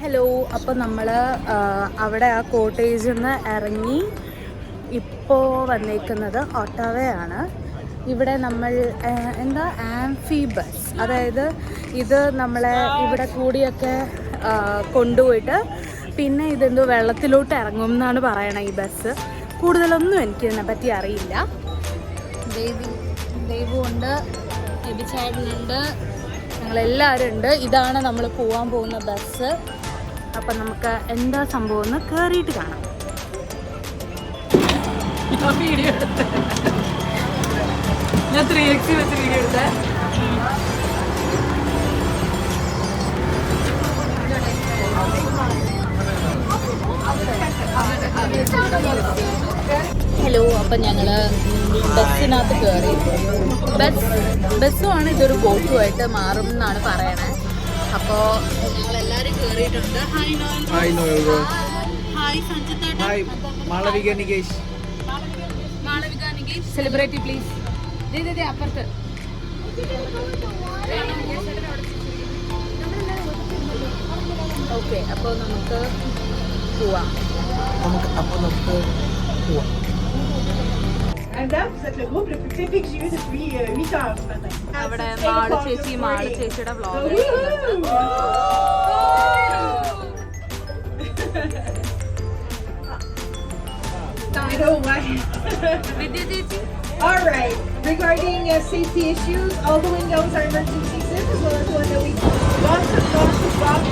Hello അപ്പോൾ നമ്മൾ അവിടെ ആ കോട്ടേജിൽ നിന്ന് ഇറങ്ങി ഇപ്പോൾ വന്നേക്കുന്നത് ഒട്ടാവയാണ്. ഇവിടെ നമ്മൾ എന്താ ആംഫി ബസ് അതായത് ഇത് നമ്മളെ ഇവിടെ കൂടിയൊക്കെ കൊണ്ടുപോയിട്ട് പിന്നെ ഇതെന്തോ വെള്ളത്തിലോട്ട് ഇറങ്ങും എന്നാണ് പറയണത് ഈ ബസ് കൂടുതലൊന്നും എനിക്ക് ഇതിനെപ്പറ്റി അറിയില്ല. ദേവി ദൈവമുണ്ട് എബിച്ചായനുണ്ട് ഞങ്ങളെല്ലാവരും ഉണ്ട്. ഇതാണ് നമ്മൾ പോകാൻ പോകുന്ന ബസ് അപ്പം നമുക്ക് എന്താ സംഭവം എന്ന് കയറിയിട്ട് കാണാം. വീഡിയോ എടുത്ത്. ഞാൻ ത്രീ എക്സ് വെച്ച് വീഡിയോ എടുത്തേ. ഹലോ അപ്പം ഞങ്ങൾ ബസ്സിനകത്ത് കയറി ബസ് ബസ്സുമാണ് ഇതൊരു ബോട്ടുമായിട്ട് മാറും എന്നാണ് പറയണേ. അപ്പോൾ ഞങ്ങൾ എല്ലാവരും കയറിയിട്ടുണ്ട് hi Noel hi Noel Rose hi സഞ്ജിത്തേട്ടൻ hi Malavika Nikesh Malavika Nikesh celebrity please ദേ അപ്പുറത്ത്. ഓക്കെ അപ്പോൾ നമുക്ക് പോവാം. നമുക്ക് അപ്പോൾ നമുക്ക് പോവാം. Madame, vous êtes le groupe le plus créepy que j'ai eu depuis euh, 8 heures ce matin. അവിടെ Eight മാള് o'clock ചേച്ചി this മാള് morning. ചേച്ചിയുടെ vlog I know, right? Vidya ചേച്ചി All right. Regarding uh, safety issues, all the windows are emergency zip as well as one that we lots of lots of boxes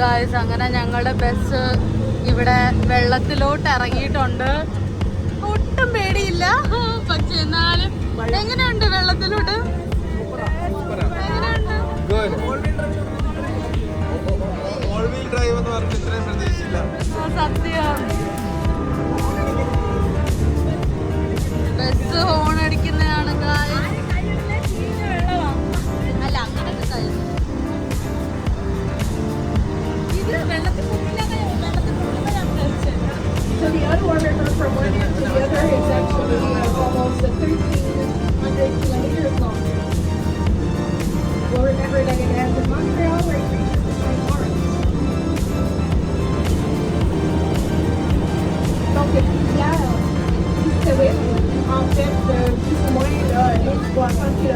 guys അങ്ങനെ ഞങ്ങളുടെ bus ഇവിടെ വെള്ളത്തിലോട്ട് ഇറങ്ങിയിട്ടുണ്ട്. ഒട്ടും പേടിയില്ല. പക്ഷെ എന്നാലും എങ്ങനെയുണ്ട് വെള്ളത്തിലോട്ട്? സത്യം. ബസ് ഹോൺ അടിക്കുന്നതാണ് guys.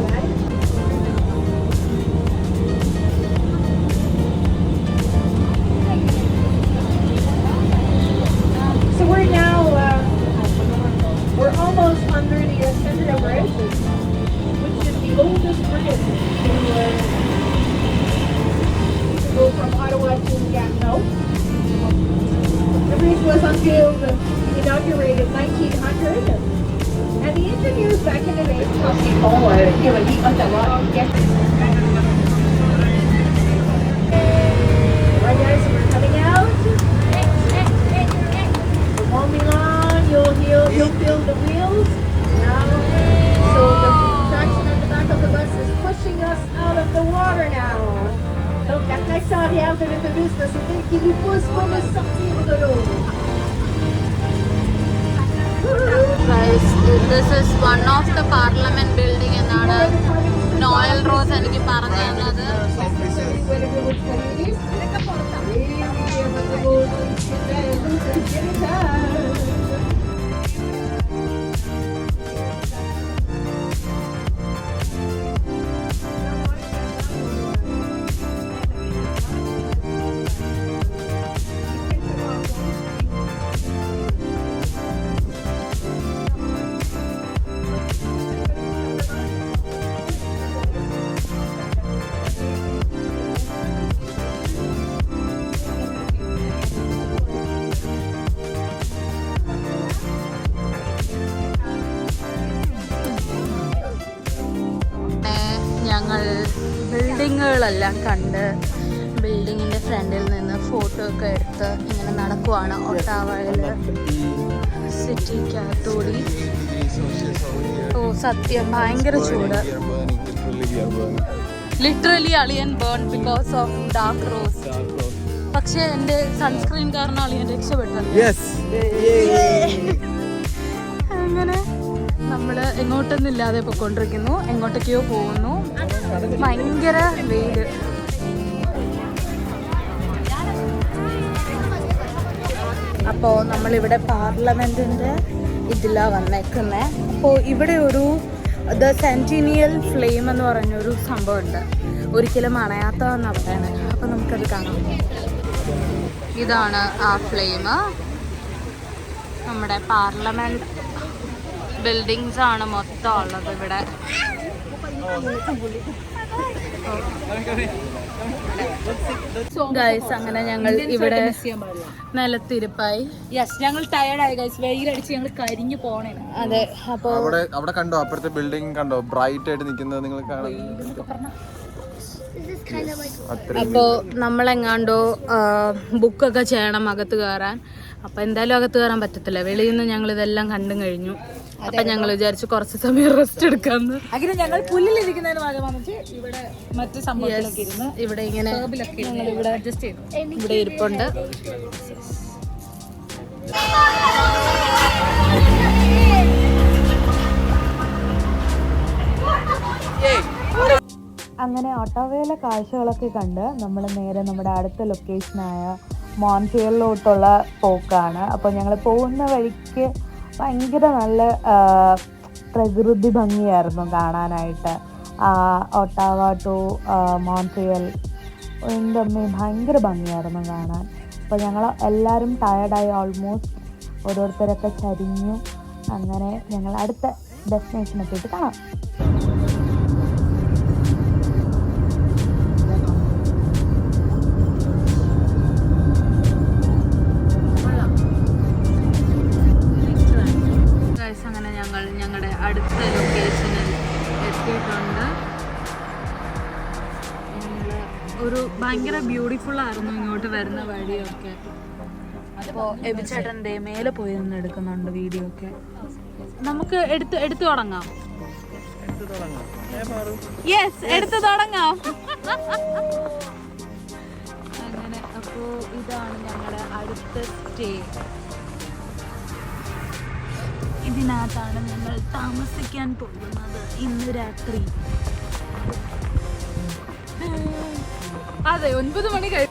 来 engineers back in the day get. Alright guys, we're coming out. You'll feel the wheels. So the traction on the back of the bus is pushing us out of the water now. This is one of the parliament building എന്നാണ് Noel Rose എനിക്ക് പറഞ്ഞു തന്നത് ഞങ്ങൾ ബിൽഡിങ്ങുകളെല്ലാം കണ്ട് ബിൽഡിങ്ങിന്റെ ഫ്രണ്ടിൽ നിന്ന് photo ഒക്കെ എടുത്ത് ഇങ്ങനെ നടക്കുവാണ് ഒട്ടാവയിൽ സിറ്റിക്കകത്തൂടി. ഓ സത്യം ഭയങ്കര ചൂട്. ലിറ്ററലി അളിയൻ burn because of dark rose പക്ഷെ എന്റെ സൺസ്ക്രീൻ കാരണം അളിയൻ രക്ഷപ്പെട്ടു അങ്ങനെ നമ്മൾ എങ്ങോട്ടൊന്നും ഇല്ലാതെ പൊയ്ക്കൊണ്ടിരിക്കുന്നു. എങ്ങോട്ടൊക്കെയോ പോകുന്നു. ഭയങ്കര വെയിൽ. അപ്പോൾ നമ്മളിവിടെ പാർലമെന്റിന്റെ ഇതിലാണ് വന്നേക്കുന്നത് അപ്പോ ഇവിടെ ഒരു ദ സെന്റിനിയൽ ഫ്ലെയിം എന്ന് പറഞ്ഞൊരു സംഭവമുണ്ട്. ഒരിക്കലും അണയാത്തതെന്ന് പറയുന്നത് അപ്പോൾ നമുക്കത് കാണാം. ഇതാണ് ആ ഫ്ലെയിം. നമ്മുടെ പാർലമെന്റ് ബിൽഡിങ്സ് ആണ് മൊത്തം ഉള്ളത് ഇവിടെ. ഗൈസ് അങ്ങനെ ഞങ്ങൾ ഇവിടെ നിലത്തിരിപ്പായി. യെസ് ഞങ്ങൾ ടയർഡായി ഗൈസ് വെയിലടിച്ച് ഞങ്ങൾ കരിഞ്ഞു പോണേ. അതെ അപ്പൊ അവിടെ അവിടെ കണ്ടോ? അപ്പുറത്തെ ബിൽഡിംഗ് കണ്ടോ? ബ്രൈറ്റ് ആയിട്ട് നിൽക്കുന്നത് നിങ്ങൾ അത്രയും അപ്പോൾ നമ്മളെങ്ങാണ്ടോ ബുക്കൊക്കെ ചെയ്യണം അകത്ത് കയറാൻ. അപ്പോൾ എന്തായാലും അകത്ത് കയറാൻ പറ്റത്തില്ല. വെളിയിൽ നിന്ന് ഞങ്ങൾ ഇതെല്ലാം കണ്ടും കഴിഞ്ഞു. അപ്പം ഞങ്ങൾ വിചാരിച്ചു കുറച്ച് സമയം റെസ്റ്റ് എടുക്കാന്ന്. അങ്ങനെ ഞങ്ങൾ പുല്ലിലിരിക്കുന്നതിന് വന്നിട്ട് ഇവിടെ മറ്റു സംഭവത്തിലൊക്കെ ഇരുന്ന് ഇവിടെ ഇങ്ങനെ ഇവിടെ അഡ്ജസ്റ്റ് ചെയ്തു. ഇവിടെ ഇരിപ്പുണ്ട്. അങ്ങനെ ഓട്ടോവേല കാഴ്ചകളൊക്കെ കണ്ട് നമ്മൾ നേരെ നമ്മുടെ അടുത്ത ലൊക്കേഷനായ മോൺട്രിയലിലോട്ടുള്ള പോക്കാണ്. അപ്പോൾ ഞങ്ങൾ പോകുന്ന വഴിക്ക് ഭയങ്കര നല്ല പ്രകൃതി ഭംഗിയായിരുന്നു കാണാനായിട്ട്. Ottawa to Montreal. എന്തൊന്നും ഭയങ്കര ഭംഗിയായിരുന്നു കാണാൻ. അപ്പോൾ ഞങ്ങൾ എല്ലാവരും ടയർഡായി ഓൾമോസ്റ്റ് ഓരോരുത്തരൊക്കെ ചരിഞ്ഞു. അങ്ങനെ ഞങ്ങൾ അടുത്ത ഡെസ്റ്റിനേഷൻ എത്തിയിട്ട് കാണാം. അടുത്ത ലൊക്കേഷനിൽ എത്തിയിട്ടുണ്ട്. ഒരു ഭയങ്കര ബ്യൂട്ടിഫുൾ ആയിരുന്നു ഇങ്ങോട്ട് വരുന്ന വഴിയൊക്കെ. അപ്പോൾ എബിച്ചേട്ടന്റെ മേലെ പോയി നിന്ന് എടുക്കുന്നുണ്ട് വീഡിയോ ഒക്കെ. നമുക്ക് എടുത്ത് എടുത്തു തുടങ്ങാം. യെസ് എടുത്തു തുടങ്ങാം. അങ്ങനെ അപ്പോൾ ഇതാണ് ഞങ്ങളുടെ അടുത്ത സ്റ്റേ ഇതിനകത്താണ് നമ്മൾ താമസിക്കാൻ പോകുന്നത് ഇന്ന് രാത്രി. അതെ ഒൻപത് മണി കഴിഞ്ഞു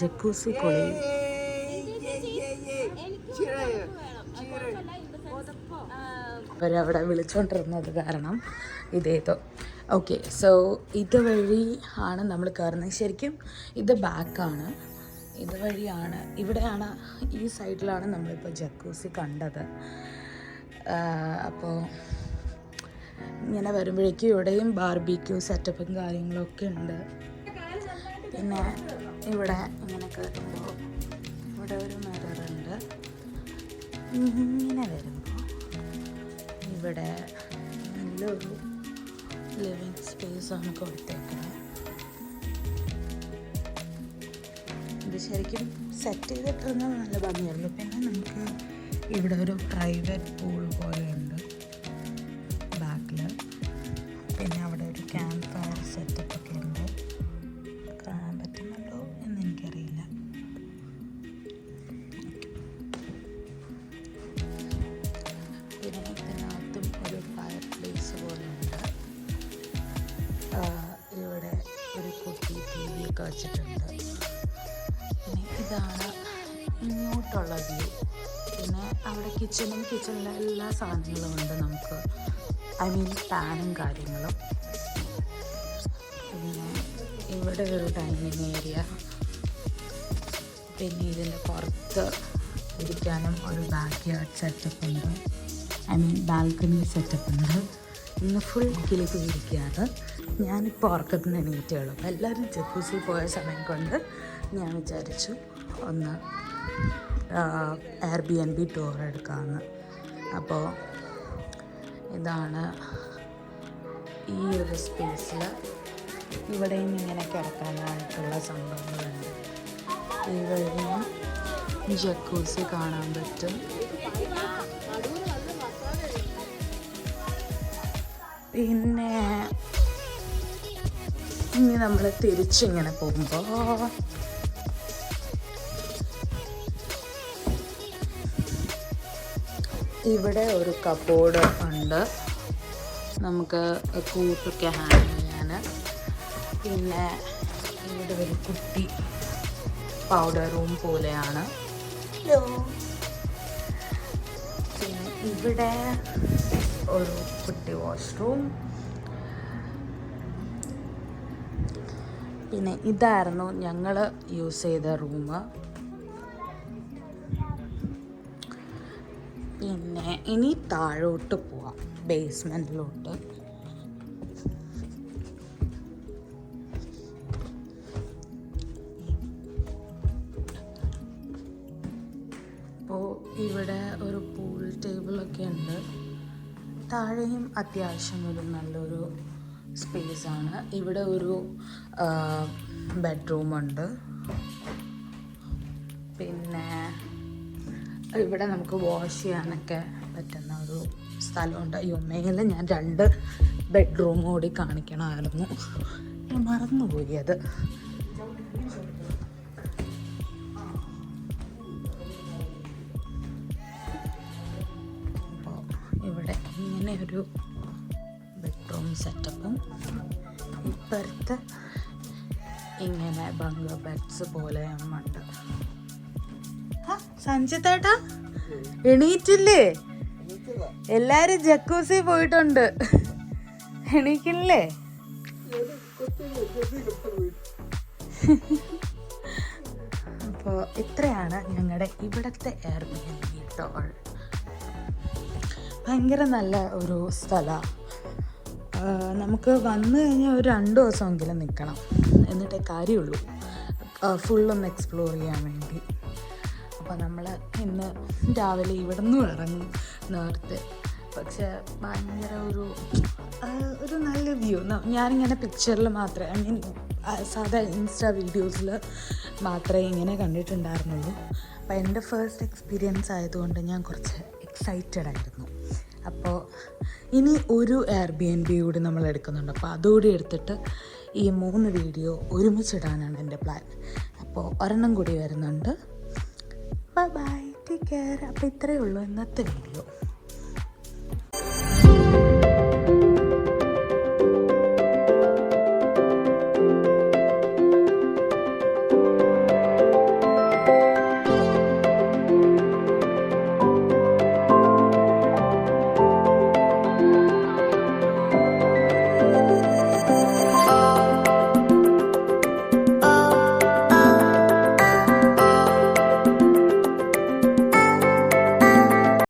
ജക്കൂസി കുളി. അവരവിടെ വിളിച്ചോണ്ടിരുന്നത് കാരണം ഇതേതോ ഓക്കെ സോ ഇതുവഴി ആണ് നമ്മൾ കയറുന്നത്. ശരിക്കും ഇത് ബാക്കാണ് ഇതുവഴിയാണ് ഇവിടെയാണ് ഈ സൈഡിലാണ് നമ്മളിപ്പോൾ ജക്കൂസി കണ്ടത്. അപ്പോൾ ഇങ്ങനെ വരുമ്പോഴേക്കും ഇവിടെയും ബാർബിക്യൂ സെറ്റപ്പും കാര്യങ്ങളൊക്കെ ഉണ്ട്. പിന്നെ ഇവിടെ ഇങ്ങനെ കയറുമ്പോൾ ഇവിടെ ഒരു മിററുണ്ട് ഇങ്ങനെ വരുമ്പോൾ ഇവിടെ നല്ലൊരു ലിവിങ് സ്പേസാണ് കൊടുത്തേക്കുന്നത് ഇത് ശരിക്കും സെറ്റ് ചെയ്തിട്ടിരുന്നത് നല്ല ഭംഗിയായിരുന്നു പിന്നെ നമുക്ക് ഇവിടെ ഒരു പ്രൈവറ്റ് പൂൾ പോലെയുണ്ട്. ഇവിടെ ഒരു കുട്ടി ടി വി ഒക്കെ വെച്ചിട്ടുണ്ട് ഇതാണ് ഇങ്ങോട്ടുള്ള വ്യൂ പിന്നെ അവിടെ കിച്ചണും കിച്ചണിലെ എല്ലാ സാധനങ്ങളും ഉണ്ട് നമുക്ക്. ഐ മീൻ പാനും കാര്യങ്ങളും. പിന്നെ ഇവിടെ ഒരു ഡൈനിങ് ഏരിയ പിന്നെ ഇതിന്റെ പുറത്ത് ഇരിക്കാനും ഒരു ബാക്ക് യാർഡ് സെറ്റപ്പ് ഉണ്ട്. ഐ മീൻ ബാൽക്കണി സെറ്റപ്പ് ഉണ്ട്. ഇന്ന് ഫുൾ കിളി പോയിരിക്കുകയാണ് ഞാനിപ്പോൾ ഉറക്കത്തിന് എണീറ്റുള്ളൂ അപ്പോൾ എല്ലാവരും ജക്കൂസിൽ പോയ സമയം കൊണ്ട് ഞാൻ വിചാരിച്ചു ഒന്ന് Airbnb tour എടുക്കാമെന്ന് അപ്പോൾ ഇതാണ് ഈ ഒരു സ്പേസിൽ ഇവിടെയും ഇങ്ങനെ കിടക്കാനായിട്ടുള്ള സംഭവങ്ങളുണ്ട്. ഇവിടെയും ജക്കൂസി കാണാൻ പറ്റും. പിന്നെ ഇനി നമ്മൾ തിരിച്ചിങ്ങനെ പോകുമ്പോൾ ഇവിടെ ഒരു കബോർഡ് ഉണ്ട്. നമുക്ക് കൂട്ടൊക്കെ ഹാൻഡിൽ ചെയ്യാൻ പിന്നെ ഇവിടെ ഒരു കുട്ടി പൗഡർ റൂം പോലെയാണ്. ഹലോ പിന്നെ ഇവിടെ ഒരു കുട്ടി വാഷ്റൂം പിന്നെ ഇതായിരുന്നു ഞങ്ങൾ യൂസ് ചെയ്ത റൂം പിന്നെ ഇനി താഴോട്ട് പോവാം. ബേസ്മെന്റിലോട്ട് ഇവിടെ ഒരു പൂൾ ടേബിളൊക്കെ ഉണ്ട്. താഴെയും അത്യാവശ്യം ഒരു നല്ലൊരു സ്പേസ് ആണ്. ഇവിടെ ഒരു ബെഡ്റൂമുണ്ട് പിന്നെ ഇവിടെ നമുക്ക് വാഷ് ചെയ്യാനൊക്കെ പറ്റുന്ന ഒരു സ്ഥലമുണ്ട്. മേലെ ഞാൻ രണ്ട് ബെഡ്റൂം കൂടി കാണിക്കണമായിരുന്നു. മറന്നുപോയി അത്. ഇങ്ങനെ ഒരു ബെഡ്റൂം സെറ്റപ്പും. ഇപ്പുറത്ത് ഇങ്ങനെ ബംഗ്ലോ ബെഡ്സ് പോലെ ഉണ്ട്. സഞ്ജിത്തേട്ടാ എണീറ്റില്ലേ? എല്ലാരും ജക്കൂസി പോയിട്ടുണ്ട്. എണീക്കില്ലേ? അപ്പോൾ ഇത്രയാണ് ഞങ്ങളുടെ ഇവിടത്തെ Airbnb tour ഭയങ്കര നല്ല ഒരു സ്ഥലമാണ് നമുക്ക് വന്നു കഴിഞ്ഞാൽ ഒരു രണ്ട് ദിവസമെങ്കിലും നിൽക്കണം എന്നിട്ടേ കാര്യമുള്ളൂ. ഫുള്ളൊന്ന് എക്സ്പ്ലോർ ചെയ്യാൻ വേണ്ടി. അപ്പോൾ നമ്മൾ ഇന്ന് രാവിലെ ഇവിടെ നിന്നും ഇറങ്ങും നേരത്തെ. പക്ഷെ ഭയങ്കര ഒരു ഒരു നല്ല വ്യൂ ഞാനിങ്ങനെ പിക്ചറിൽ മാത്രമേ ഐ മീൻ സാധാ ഇൻസ്റ്റാ വീഡിയോസിൽ മാത്രമേ ഇങ്ങനെ കണ്ടിട്ടുണ്ടായിരുന്നുള്ളൂ. അപ്പോൾ എന്റെ ഫസ്റ്റ് എക്സ്പീരിയൻസ് ആയതുകൊണ്ട് ഞാൻ കുറച്ച് എക്സൈറ്റഡ് ആയിരുന്നു. അപ്പോൾ ഇനി ഒരു എയർ ബി എൻ ബി കൂടി നമ്മൾ എടുക്കുന്നുണ്ട്. അപ്പോൾ അതുകൂടി എടുത്തിട്ട് ഈ മൂന്ന് വീഡിയോ ഒരുമിച്ചിടാനാണ് എന്റെ പ്ലാൻ അപ്പോൾ ഒരെണ്ണം കൂടി വരുന്നുണ്ട്. ബൈ ബൈ ടേക്ക് കെയർ അപ്പോൾ ഇത്രയേ ഉള്ളൂ ഇന്നത്തെ വീഡിയോ